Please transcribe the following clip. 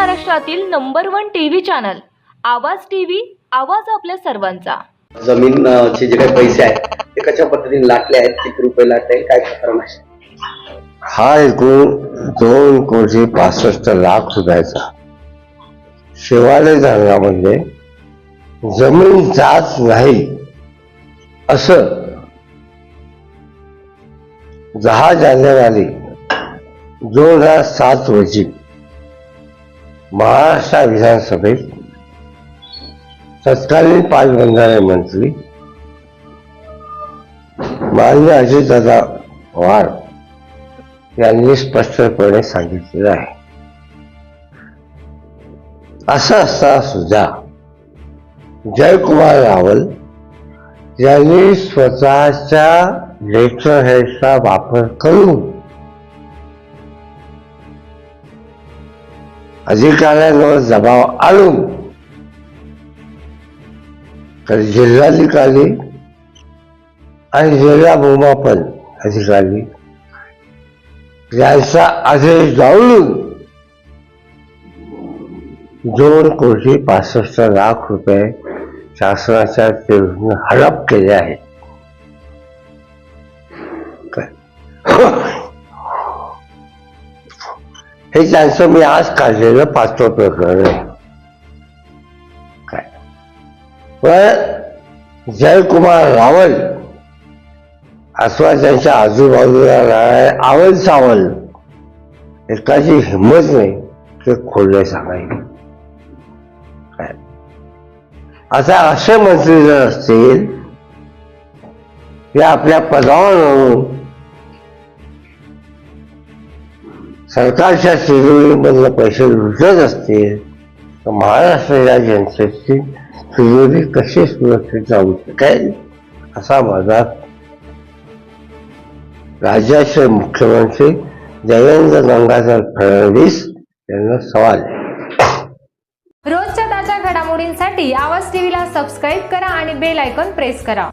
महाराष्ट्रातील number one TV channel Awaaz TV Awaaz आपल्या सर्वांचा. जमीन चे जे काही पैसे आहेत ते कशा पद्धतीने लाटले आहेत किती रुपये लाटले आहेत, काय प्रकरण आहे? हा एकूण दोन कोटी पासष्ट लाख रुपयाचा. शिवालय धरणामध्ये जमीन जात नाही असं दहा जानेवारी दोन हजार सात रोजी महाराष्ट्र विधानसभेत तत्कालीन पाटबंधारे मंत्री माननीय अजितदादा पवार यांनी स्पष्टपणे सांगितलेलं आहे. असं असता सुद्धा जयकुमार रावल यांनी स्वतःच्या लेटर हेडचा वापर करून अधिकाऱ्यांवर दबाव आणून तर जिल्हाधिकारी आणि जिल्हा भूमापन अधिकारी यांचा आदेश जाऊन दोन कोटी पासष्ट लाख रुपये शासनाच्या हडप केले आहेत हे त्यांचं मी आज काढलेलं पाचवं प्रकरण आहे. काय? पण जयकुमार रावल अथवा त्यांच्या आजूबाजूला राहणारे आवल सावल एकाची हिंमत नाही ते खोलले सांगायचे काय? आता असे मंत्री जर असतील ते आपल्या पदावर सरकारच्या तिजोरीमधलं पैसे लुटत असतील तर महाराष्ट्राच्या जनतेची तिजोरी कशी सुरक्षित राहू शकेल असा माझा राज्याचे मुख्यमंत्री देवेंद्र गंगाधर फडणवीस यांना सवाल रोजच्या ताज्या घडामोडींसाठी आवाज टीव्हीला सबस्क्राईब करा आणि बेल आयकॉन प्रेस करा.